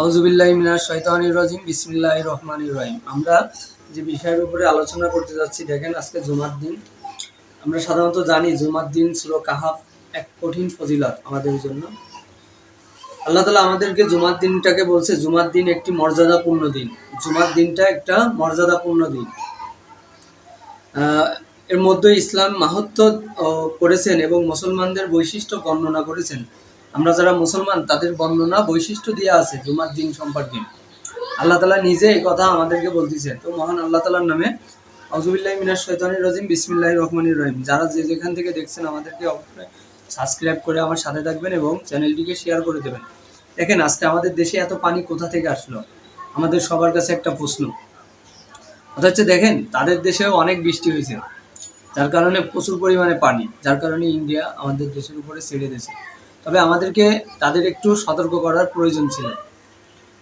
আউজুবিল্লাহ মিনার শৈতানির রাজিম বিসমিল্লাহ রহমানির রহিম। আমরা যে বিষয়ের উপরে আলোচনা করতে যাচ্ছি, দেখেন আজকে জুমার দিন। আমরা সাধারণত জানি জুমার দিন সুরো কাহাফ এক কঠিন ফজিলত আমাদের জন্য। আল্লাহ তালা আমাদেরকে জুমার দিনটাকে বলছে, জুমার দিন একটি মর্যাদাপূর্ণ দিন। জুমার দিনটা একটা মর্যাদাপূর্ণ দিন। এর মধ্যে ইসলাম মাহাত্ম করেছেন এবং মুসলমানদের বৈশিষ্ট্য বর্ণনা করেছেন। আমরা যারা মুসলমান, তাদের বর্ণনা বৈশিষ্ট্য দিয়ে আছে, জুমার দিন সম্পর্কে আল্লাহ তালা নিজে এই কথা আমাদেরকে বলতেছে। তো মহান আল্লাহ তালার নামে আউজুবিল্লাহ মিনার শৈতানির রহিম বিসমিল্লাহ রহমানির রহিম। যারা যে যেখান থেকে দেখছেন আমাদেরকে অবশ্যই সাবস্ক্রাইব করে আমার সাথে থাকবেন এবং চ্যানেলটিকে শেয়ার করে দেবেন। দেখেন, আজকে আমাদের দেশে এত পানি কোথা থেকে আসলো? আমাদের সবার কাছে একটা প্রশ্ন। অথচ দেখেন, তাদের দেশেও অনেক বৃষ্টি হয়েছে। যার কারণে প্রচুর পরিমাণে পানি। যার কারণে ইন্ডিয়া আমাদের দেশের উপরে ছেড়ে দিয়েছে। তবে আমাদেরকে তাদের একটু সতর্ক করার প্রয়োজন ছিল।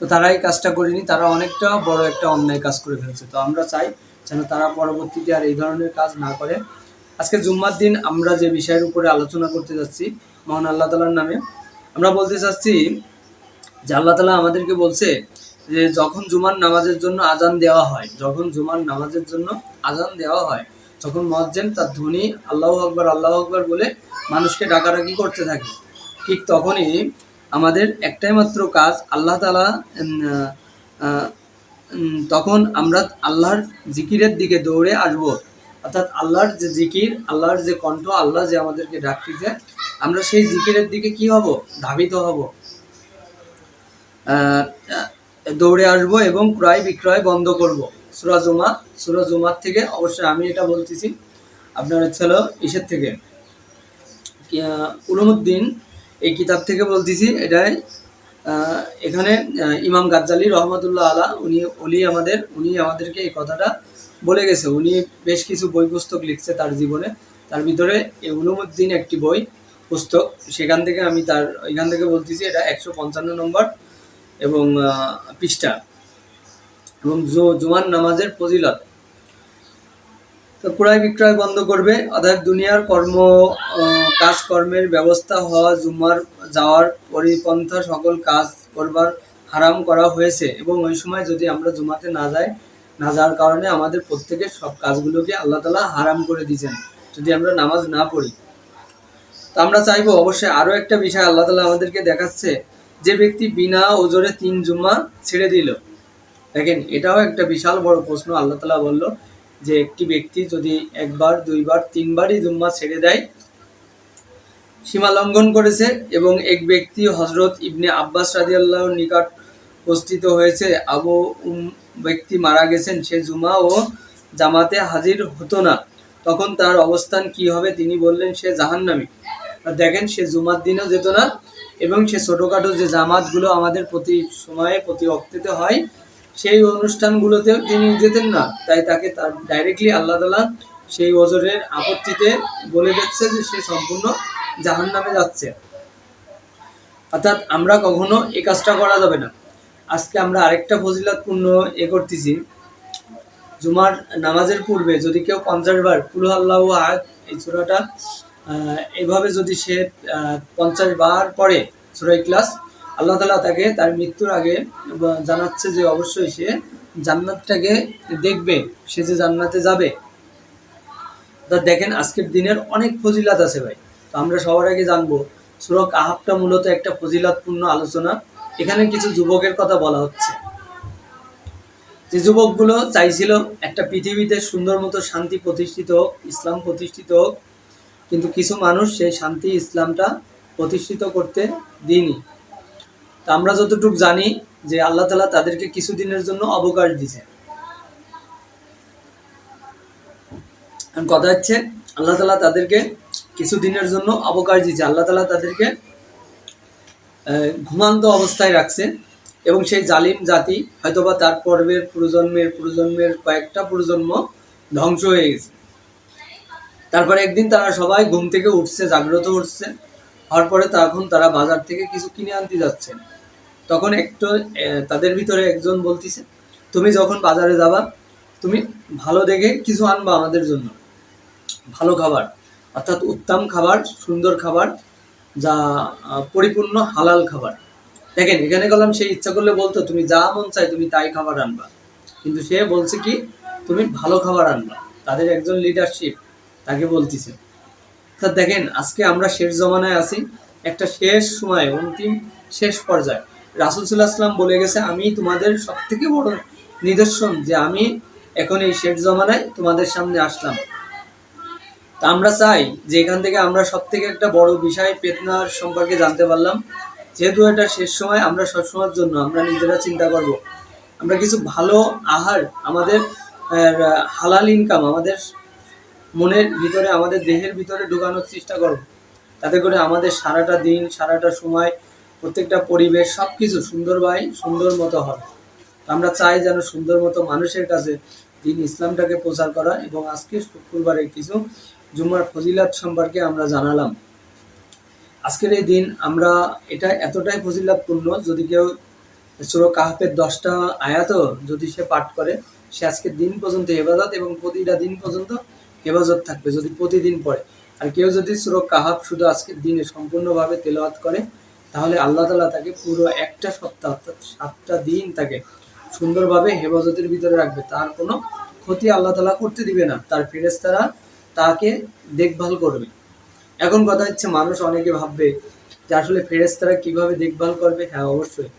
তো তারা এই কাজটা করেনি, তারা অনেকটা বড় একটা অন্যায় কাজ করে ফেলছে। তো আমরা চাই যেন তারা পরবর্তীতে আর এই ধরনের কাজ না করে। আজকে জুম্মার দিন আমরা যে বিষয়ের উপরে আলোচনা করতে যাচ্ছি, মহান আল্লাহ তালার নামে, আমরা বলতে চাচ্ছি যে আল্লাহ তালা আমাদেরকে বলছে যে যখন জুমার নামাজের জন্য আজান দেওয়া হয়, যখন জুমার নামাজের জন্য আজান দেওয়া হয় তখন মজ্জেন তার ধ্বনি আল্লাহ আকবর আল্লাহ আকবর বলে মানুষকে ডাকাডাকি করতে থাকে। ঠিক তখনই আমাদের একটাই মাত্র কাজ আল্লাহ তালা তখন আমরা আল্লাহর জিকিরের দিকে দৌড়ে আসব। অর্থাৎ আল্লাহর যে জিকির, আল্লাহর যে কণ্ঠ, আল্লাহ যে আমাদেরকে ডাকতেছে, আমরা সেই জিকিরের দিকে কি হব? ধাবিত হব। দৌড়ে আসব এবং ক্রয় বিক্রয় বন্ধ করব। সুরা জুমা সুরা জুমার থেকে অবশ্যই আমি এটা বলতেছি, আপনার হলো ইসের থেকে। উলুমুদ্দিন এই কিতাব থেকে বলতেছি, এটাই। এখানে ইমাম গাজ্জালি রহমতুল্লাহ আলা, উনি উনি আমাদের, উনি আমাদেরকে এই কথাটা বলে গেছে। উনি বেশ কিছু বই পুস্তক লিখছে তার জীবনে। তার ভিতরে এই উলুমুদ্দিন একটি বই পুস্তক। সেখান থেকে আমি তার, এখান থেকে বলতেছি, এটা একশো পঞ্চান্ন নম্বর এবং পৃষ্ঠা। এবং জু- জুমার নামাজের ফজিলত। ক্রয় বিক্রয় বন্ধ করবে। অর্থাৎ দুনিয়ার কর্ম কাজকর্মের ব্যবস্থা হওয়া, জুমার যাওয়ার পরিপন্থা সকল কাজ করবার হারাম করা হয়েছে। এবং ওই সময় যদি আমরা জুমাতে না যাই, না যাওয়ার কারণে আমাদের প্রত্যেকের সব কাজগুলোকে আল্লাহ তালা হারাম করে দিয়েছেন, যদি আমরা নামাজ না পড়ি। তো আমরা চাইব অবশ্যই আরও একটা বিষয় আল্লাহ তালা আমাদেরকে দেখাচ্ছে, যে ব্যক্তি বিনা ওজরে তিন জুম্মা ছেড়ে দিল। দেখেন, এটাও একটা বিশাল বড় প্রশ্ন আল্লাহ তালা বলল যে একটি ব্যক্তি যদি একবার, দুইবার, তিনবারই জুম্মা ছেড়ে দেয়, সীমা লঙ্ঘন করেছে এবং এক ব্যক্তি হজরত ইবনে আব্বাস রাদিয়াল্লাহর নিকট উপস্থিত হয়েছে, আবু উম ব্যক্তি মারা গেছেন, সে জুমা ও জামাতে হাজির হতো না। তখন তার অবস্থান কি হবে তিনি বললেন, সে জাহান্নামী। দেখেন, সে জুমার দিনও যেত না এবং সে ছোটোখাটো যে জামাতগুলো আমাদের প্রতি সময়ে, প্রতি অক্তিতে হয় সেই অনুষ্ঠানগুলোতেও তিনি যেতেন না। তাই তাকে তার ডাইরেক্টলি আল্লাহ তালা সেই ওজরের আপত্তিতে বলে দিচ্ছে যে সে সম্পূর্ণ জাহান নামে যাচ্ছে। অর্থাৎ আমরা কখনো এই কাজটা করা যাবে না। আজকে আমরা আরেকটা ফজিলাতপূর্ণ এ করতেছি। জুমার নামাজের পূর্বে যদি কেউ পঞ্চাশ বার কুলু আল্লাহ আয়াত এই আহ, এভাবে যদি সে পঞ্চাশ বার পড়ে সুরাই ক্লাস আল্লাহ তালা তাকে তার মৃত্যুর আগে জানাচ্ছে যে অবশ্যই সে জান্নাতটাকে দেখবে, সে যে জান্নাতে যাবে। তা দেখেন আজকের দিনের অনেক ফজিলাত আছে ভাই। তো আমরা সবার আগে জানব সুরক আহাবটা মূলত একটা ফজিলাতপূর্ণ আলোচনা। এখানে কিছু যুবকের কথা বলা হচ্ছে। যে যুবকগুলো চাইছিল একটা পৃথিবীতে সুন্দর মতো শান্তি প্রতিষ্ঠিত হোক, ইসলাম প্রতিষ্ঠিত হোক, কিন্তু কিছু মানুষ সেই শান্তি, ইসলামটা প্রতিষ্ঠিত করতে দিইনি তা আমরা যতটুকু জানি যে আল্লাহ তালা তাদেরকে কিছুদিনের জন্য অবকাশ দিছে কথা হচ্ছে, আল্লাহ তালা তাদেরকে কিছুদিনের জন্য অবকাশ দিয়েছে। আল্লাহ তালা তাদেরকে ঘুমান্ত অবস্থায় রাখছে এবং সেই জালিম জাতি হয়তোবা তার পর্বের প্রজন্মের প্রজন্মের কয়েকটা প্রজন্ম ধ্বংস হয়ে গেছে। তারপরে একদিন তারা সবাই ঘুম থেকে উঠছে, জাগ্রত উঠছে হওয়ার পরে তখন তারা বাজার থেকে কিছু কিনে আনতে যাচ্ছে। তখন একটু তাদের ভিতরে একজন বলতিছে, তুমি যখন বাজারে যাবা, তুমি ভালো দেখে কিছু আনবা আমাদের জন্য। ভালো খাবার, অর্থাৎ উত্তম খাবার, সুন্দর খাবার, যা পরিপূর্ণ হালাল খাবার। দেখেন, এখানে গেলাম, সে ইচ্ছা করলে বলতো, তুমি যা মন চাই তুমি তাই খাবার আনবা। কিন্তু সে বলছে কি, তুমি ভালো খাবার আনবা। তাদের একজন লিডারশিপ তাকে বলতেছে তা দেখেন, আজকে আমরা শেষ জমানায় আছি। একটা শেষ সময়, অন্তিম শেষ পর্যায়ে। রাসুল সাল্লাহ বলে গেছে, আমি তোমাদের সব থেকে বড় নিদর্শন যে আমি এখন এই শেষ জমানায় তোমাদের সামনে আসলাম। তা আমরা চাই যে এখান থেকে আমরা সব থেকে একটা বড় বিষয় পেতনার সম্পর্কে জানতে পারলাম। যেহেতু এটা শেষ সময়, আমরা সবসময়ের জন্য আমরা নিজেরা চিন্তা করব। আমরা কিছু ভালো আহার আমাদের হালাল ইনকাম আমাদের মনের ভিতরে, আমাদের দেহের ভিতরে ঢুকানোর চেষ্টা করব তাতে করে আমাদের সারাটা দিন, সারাটা সময়, প্রত্যেকটা পরিবেশ সব কিছু সুন্দরভাবে সুন্দর মতো হবে। আমরা চাই যেন সুন্দর মতো মানুষের কাছে দিন ইসলামটাকে প্রচার করা এবং আজকে শুক্রবারে কিছু জুমার ফজিলাত সম্পর্কে আমরা জানালাম। আজকের এই দিন আমরা এটা এতটাই ফজিলাতপূর্ণ, যদি কেউ সুরো কাহাপের দশটা আয়াতও যদি সে পাঠ করে, সে আজকের দিন পর্যন্ত হেফাজত এবং প্রতিটা দিন পর্যন্ত হেফাজত থাকবে যদি প্রতিদিন পড়ে। আর কেউ যদি সুরো কাহাব শুধু আজকের দিনে সম্পূর্ণভাবে তেলাওয়াত করে, তাহলে আল্লাহ তালা তাকে পুরো একটা সপ্তাহ অর্থাৎ সাতটা দিন তাকে সুন্দরভাবে হেফাজতের ভিতরে রাখবে। তার কোনো ক্ষতি আল্লাহ তালা করতে দিবে না। তার ফেরেস্তারা তাকে দেখভাল করবে। এখন কথা হচ্ছে, মানুষ অনেকে ভাববে যে আসলে ফেরেস্তারা কীভাবে দেখভাল করবে? হ্যাঁ অবশ্যই।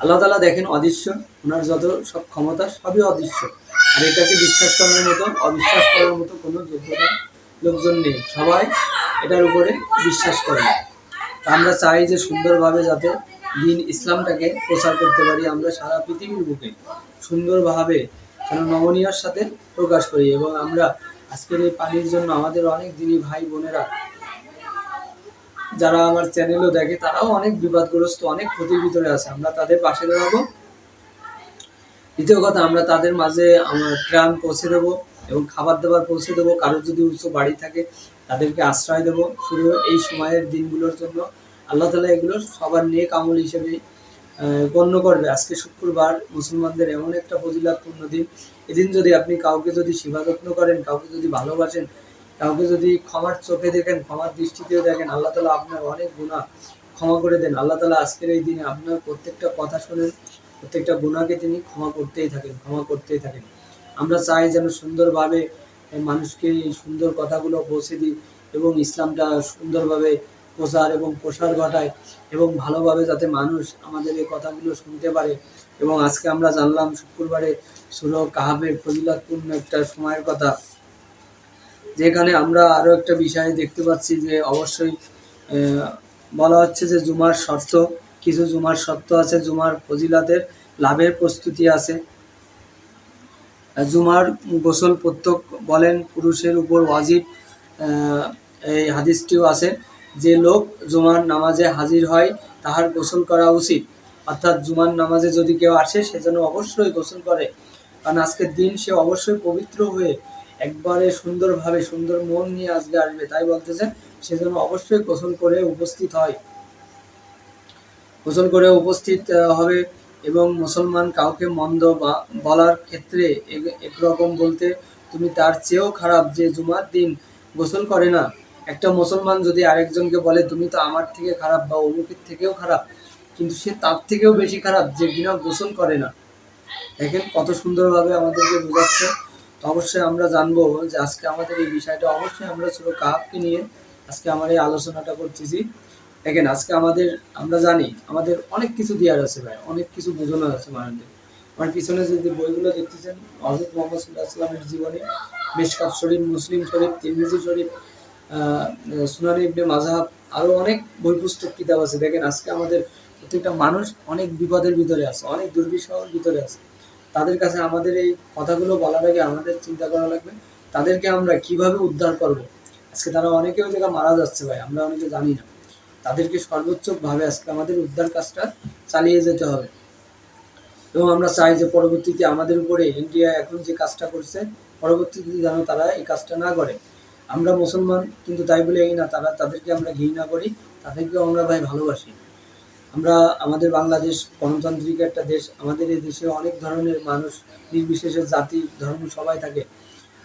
আল্লাহ তালা দেখেন অদৃশ্য, ওনার যত সব ক্ষমতা সবই অদৃশ্য। আর এটাকে বিশ্বাস করার মতো অবিশ্বাস করার মতো কোনো যোগ্যতা লোকজন নেই। সবাই এটার উপরে বিশ্বাস করে। আমরা চাই যে সুন্দরভাবে যাতে দিন ইসলামটাকে প্রচার করতে পারি আমরা সারা পৃথিবীর বুকে। সুন্দরভাবে যেন নমনীয়র সাথে প্রকাশ করি এবং আমরা আজকের এই পানির জন্য আমাদের অনেক দিনই ভাই বোনেরা যারা আমার চ্যানেলও দেখে, তারাও অনেক বিবাদগ্রস্ত, অনেক ক্ষতির ভিতরে আছে। আমরা তাদের পাশে দাঁড়াবো। দ্বিতীয় কথা, আমরা তাদের মাঝে আমার ত্রাণ পৌঁছে দেবো এবং খাবার দাবার পৌঁছে দেবো। কারোর যদি উচ্চ বাড়ি থাকে, তাদেরকে আশ্রয় দেবো। শুধু এই সময়ের দিনগুলোর জন্য। আল্লাহ তালা এগুলো সবার নেক আমল হিসেবে গণ্য করবে। আজকে শুক্রবার মুসলমানদের এমন একটা ফজিলাতপূর্ণ দিন। এদিন যদি আপনি কাউকে যদি সেবা যত্ন করেন, কাউকে যদি ভালোবাসেন, কাউকে যদি ক্ষমার চোখে দেখেন, ক্ষমার দৃষ্টিতেও দেখেন, আল্লাহ তালা আপনার অনেক গুণা ক্ষমা করে দেন। আল্লাহ তালা আজকের এই দিনে আপনার প্রত্যেকটা কথা শোনেন। প্রত্যেকটা গুণাকে তিনি ক্ষমা করতেই থাকেন, ক্ষমা করতেই থাকেন। আমরা চাই যেন সুন্দরভাবে মানুষকে সুন্দর কথাগুলো পৌঁছে দিই এবং ইসলামটা সুন্দরভাবে প্রচার এবং প্রসার ঘটায় এবং ভালোভাবে যাতে মানুষ আমাদের এই কথাগুলো শুনতে পারে। এবং আজকে আমরা জানলাম, শুক্রবারে সুর কাহাবের ফজিলাতপূর্ণ একটা সময়ের কথা। যেখানে আমরা আরও একটা বিষয় দেখতে পাচ্ছি যে অবশ্যই বলা হচ্ছে যে জুমার শর্ত কিছু জুমার শর্ত আছে, জুমার ফজিলাতের লাভের প্রস্তুতি আছে। জুমার গোসল প্রত্যেক বলেন পুরুষের উপর ওয়াজিব এই হাদিসটিও আছে যে লোক জুমার নামাজে হাজির হয়, তাহার গোসল করা উচিত। অর্থাৎ জুমার নামাজে যদি কেউ আসে, সে যেন অবশ্যই গোসল করে। কারণ আজকের দিন সে অবশ্যই পবিত্র হয়ে একবারে সুন্দরভাবে সুন্দর মন নিয়ে আজকে আসবে। তাই বলতেছে, সে যেন অবশ্যই গোসল করে উপস্থিত হয়। গোসল করে উপস্থিত হবে এবং মুসলমান কাউকে মন্দ বা বলার ক্ষেত্রে একরকম বলতে তুমি তার চেয়েও খারাপ যে জুমার দিন গোসল করে না। একটা মুসলমান যদি আরেকজনকে বলে, তুমি তো আমার থেকে খারাপ বা অমুকের থেকেও খারাপ, কিন্তু সে তার থেকেও বেশি খারাপ যে কিনা গোসল করে না। দেখেন কত সুন্দরভাবে আমাদেরকে বোঝাচ্ছে। তো অবশ্যই আমরা জানব যে আজকে আমাদের এই বিষয়টা, অবশ্যই আমরা ছোট কাপকে নিয়ে আজকে আমার এই আলোচনাটা করতেছি। দেখেন, আজকে আমাদের, আমরা জানি, আমাদের অনেক কিছু দেওয়ার আছে ভাই, অনেক কিছু বোঝানোর আছে মানুষদের। আমার পিছনে যদি বইগুলো দেখতেছেন হজরত মোহাম্মদ সাল্লাহ আসলামের জীবনে, মেশকাত শরীফ, মুসলিম শরীফ, তিরমিজি শরীফ সুনানি ইবনে মাজাহাব আরও অনেক বই পুস্তক কিতাব আছে। দেখেন, আজকে আমাদের প্রত্যেকটা মানুষ অনেক বিপদের ভিতরে আছে, অনেক দুর্বিষহর ভিতরে আছে। তাদের কাছে আমাদের এই কথাগুলো বলার আগে আমাদের চিন্তা করা লাগবে, তাদেরকে আমরা কীভাবে উদ্ধার করব? আজকে তারা অনেকে ওই জায়গায় মারা যাচ্ছে ভাই, আমরা অনেকে জানি না। তাদেরকে সর্বোচ্চভাবে আজকে আমাদের উদ্ধার কাজটা চালিয়ে যেতে হবে। এবং আমরা চাই যে পরবর্তীতে আমাদের উপরে ইন্ডিয়া এখন যে কাজটা করছে, পরবর্তীতে যেন তারা এই কাজটা না করে। আমরা মুসলমান, কিন্তু তাই বলে এই না, তারা তাদেরকে আমরা ঘৃণা করি, তাদেরকেও আমরা ভাই ভালোবাসি। আমরা আমাদের বাংলাদেশ গণতান্ত্রিক একটা দেশ, আমাদের এই দেশে অনেক ধরনের মানুষ, নির্বিশেষে জাতি, ধর্ম সবাই থাকে।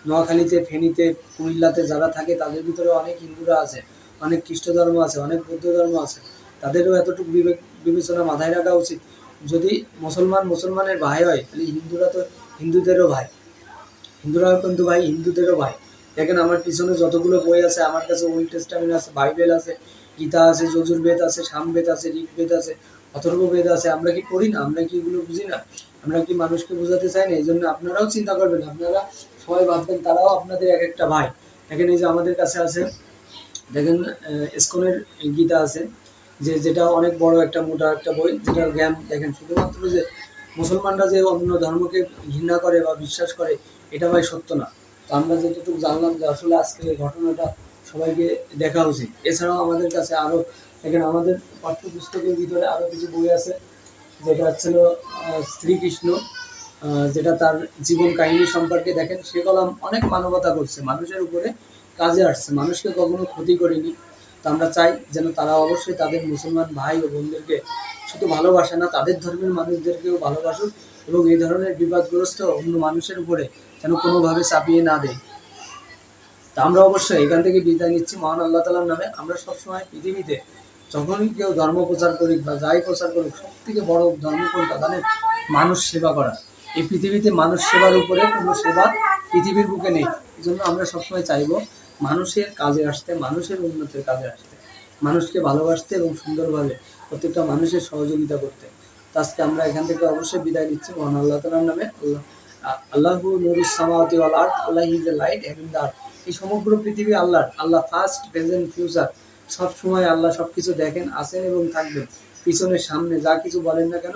নোয়াখালীতে, ফেনীতে, কুমিল্লাতে যারা থাকে, তাদের ভিতরে অনেক হিন্দুরা আছে। অনেক খ্রিস্ট ধর্ম আছে, অনেক বৌদ্ধ ধর্ম আছে, তাদেরও এতটুকু বিবেক বিবেচনা মাথায় রাখা উচিত। যদি মুসলমান মুসলমানের ভাই হয়, তাহলে হিন্দুরা তো হিন্দুদেরও ভাই। হিন্দুরাও কিন্তু ভাই, হিন্দুদেরও ভাই। দেখেন আমার পিছনে যতগুলো বই আছে, আমার কাছে ওল্ড টেস্টামেন্ট আছে, বাইবেল আছে, গীতা আছে, যজুর্বেদ আছে সামবেদ আছে, ঋগ্বেদ আছে, অথর্ববেদ আছে, আমরা কি পড়ি না? আমরা কি এগুলো বুঝি না? আমরা কি মানুষকে বোঝাতে চাই না? এই জন্য আপনারাও চিন্তা করবেন, আপনারা সবাই ভাববেন তারাও আপনাদের এক একটা ভাই। দেখেন এই যে আমাদের কাছে আছে দেখেন ইসকনের গীতা আছে, যে যেটা অনেক বড় একটা মোটা একটা বই, যেটার জ্ঞান দেখেন, শুধুমাত্র যে মুসলমানরা যে অন্য ধর্মকে ঘৃণা করে বা বিশ্বাস করে, এটা ভাই সত্য না। তো আমরা যতটুকু জানলাম যে আসলে আজকে এই ঘটনাটা সবাইকে দেখা উচিত। এছাড়াও আমাদের কাছে আরও দেখেন, আমাদের পাঠ্যপুস্তকের ভিতরে আরও কিছু বই আছে, যেটা হচ্ছিল শ্রীকৃষ্ণ যেটা তার জীবন কাহিনী সম্পর্কে দেখেন, সে কলাম অনেক মানবতা করছে। মানুষের উপরে কাজে আসছে। মানুষকে কখনো ক্ষতি করেনি। তো আমরা চাই যেন তারা অবশ্যই তাদের মুসলমান ভাই ও বোনদেরকে শুধু ভালোবাসে না, তাদের ধর্মের মানুষদেরকেও ভালোবাসুক এবং এই ধরনের বিবাদগ্রস্ত অন্য মানুষের উপরে যেন কোনোভাবে চাপিয়ে না দেয়। তা আমরা অবশ্যই এখান থেকে বিদায় নিচ্ছি। মহান আল্লাহ তালার নামে আমরা সবসময় পৃথিবীতে যখনই কেউ ধর্ম প্রচার করুক বা যাই প্রচার করুক সব থেকে বড় ধর্ম কোনটা জানেন? মানুষ সেবা করা। এই পৃথিবীতে মানুষ সেবার উপরে কোনো সেবা পৃথিবীর বুকে নেই। এই জন্য আমরা সবসময় চাইব মানুষের কাজে আসতে, মানুষের উন্নতির কাজে আসতে, মানুষকে ভালোবাসতে এবং সুন্দরভাবে প্রত্যেকটা মানুষের সহযোগিতা করতে। আজকে আমরা এখান থেকে অবশ্যই বিদায় নিচ্ছি। মহান আল্লাহ তালার নামে Allah, Allahu is a light having the এই সমগ্র পৃথিবী আল্লাহর, আল্লাহ ফার্স্ট, প্রেজেন্ট, ফিউচার, সব সময় আল্লাহ সব কিছু দেখেন আছেন এবং থাকবেন। পিছনের সামনে যা কিছু বলেন না কেন,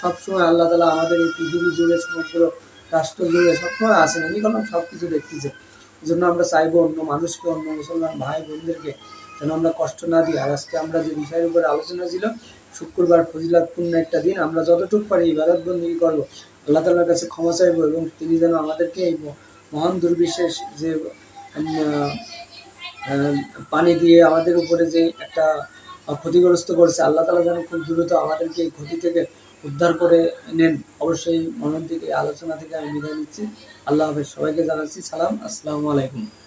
সব সময় আল্লাহ তালা আমাদের এই পৃথিবী জুড়ে, সমগ্র রাষ্ট্র জুড়ে সবসময় আসেন। উনি কলম সব কিছু দেখতেছে জন্য আমরা চাইব অন্য মানুষকে, অন্য মুসলমান ভাই বোনদেরকে যেন আমরা কষ্ট না দিই। আর আজকে আমরা যে বিষয়ের উপরে আলোচনা ছিল, শুক্রবার ফজিলাতপূর্ণ একটা দিন, আমরা যতটুকু পারি ইবাদত বন্দী করব। আল্লাহ তালার কাছে ক্ষমা চাইব এবং তিনি যেন আমাদেরকে এই মহান দুর্বিশেষ যে পানি দিয়ে আমাদের উপরে যে একটা ক্ষতিগ্রস্ত করেছে, আল্লাহ তালা যেন খুব দ্রুত আমাদেরকে এই ক্ষতি থেকে উদ্ধার করে নেন। অবশ্যই মনের থেকে, আলোচনা থেকে আমি বিদায় নিচ্ছি। আল্লাহ হাফেজ। সবাইকে জানাচ্ছি সালাম। আসসালামু আলাইকুম।